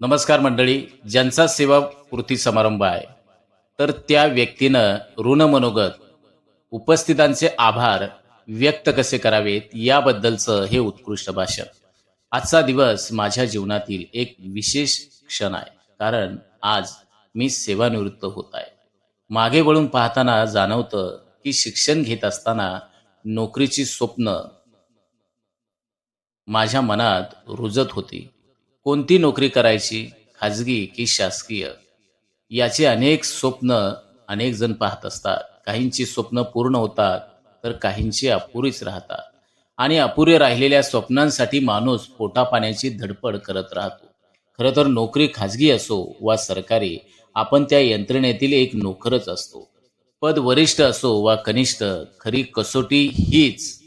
नमस्कार मंडळी ज्यांचा सेवा कृती समारंभ आहे तर त्या व्यक्तीनं ऋण मनोगत उपस्थितांचे आभार व्यक्त कसे करावेत याबद्दलचं हे उत्कृष्ट भाषण. आजचा दिवस माझ्या जीवनातील एक विशेष क्षण आहे कारण आज मी सेवानिवृत्त होत आहे. मागे वळून पाहताना जाणवतं की शिक्षण घेत असताना नोकरीची स्वप्न माझ्या मनात रुजत होती. कोणती नोकरी करायची खाजगी की शासकीय? याचे अनेक स्वप्न अनेक जण पाहत असतात. काहींची स्वप्न पूर्ण होतात तर काहींची अपुरीच राहतात. आणि अपुरे राहिलेल्या स्वप्नांसाठी माणूस पोटापाण्याची धडपड करत राहतो. खरं तर नोकरी खाजगी असो वा सरकारी आपण त्या यंत्रणेतील एक नोकरच असतो. पद वरिष्ठ असो वा कनिष्ठ खरी कसोटी हीच.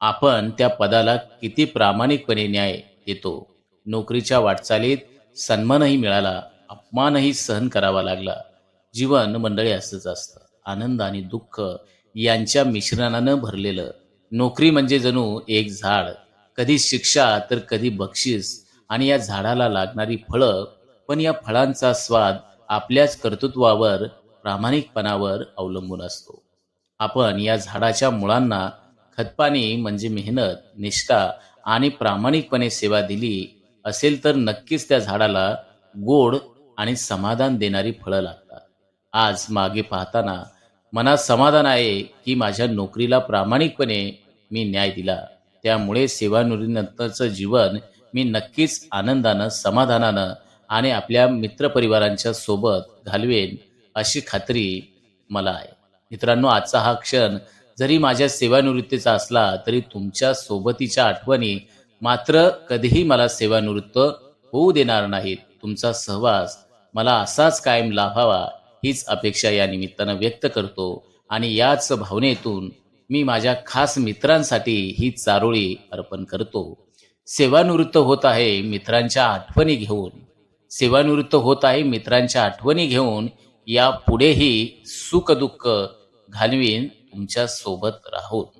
आपण त्या पदाला किती प्रामाणिकपणे न्याय देतो? नोकरीच्या वाटचालीत सन्मानही मिळाला अपमानही सहन करावा लागला. जीवन मंडळी असंच असतं. आनंद आणि दुःख यांच्या मिश्रणानं भरलेलं. नोकरी म्हणजे जणू एक झाड. कधी शिक्षा तर कधी बक्षीस. आणि या झाडाला लागणारी फळं पण या फळांचा स्वाद आपल्याच कर्तृत्वावर प्रामाणिकपणावर अवलंबून असतो. आपण या झाडाच्या मुळांना खतपाणी म्हणजे मेहनत निष्ठा आणि प्रामाणिकपणे सेवा दिली असेल तर नक्कीच त्या झाडाला गोड आणि समाधान देणारी फळं लागतात. आज मागे पाहताना मनात समाधान आहे की माझ्या नोकरीला प्रामाणिकपणे मी न्याय दिला. त्यामुळे सेवानिवृत्तीनंतरचं जीवन मी नक्कीच आनंदानं समाधानानं आणि आपल्या मित्रपरिवारांच्या सोबत घालवेन अशी खात्री मला आहे. मित्रांनो आजचा हा क्षण जरी माझ्या सेवानिवृत्तीचा असला तरी तुमच्या सोबतीच्या आठवणी मात्र कधीही मला सेवानिवृत्त होऊ देणार नाहीत. तुमचा सहवास मला असाच कायम लाभावा हीच अपेक्षा या निमित्तानं व्यक्त करतो आणि याच भावनेतून मी माझ्या खास मित्रांसाठी ही चारोळी अर्पण करतो. सेवानिवृत्त होत आहे मित्रांच्या आठवणी घेऊन. सेवानिवृत्त होत आहे मित्रांच्या आठवणी घेऊन या पुढेही सुखदुःख घालवीन तुमच्यासोबत राहून.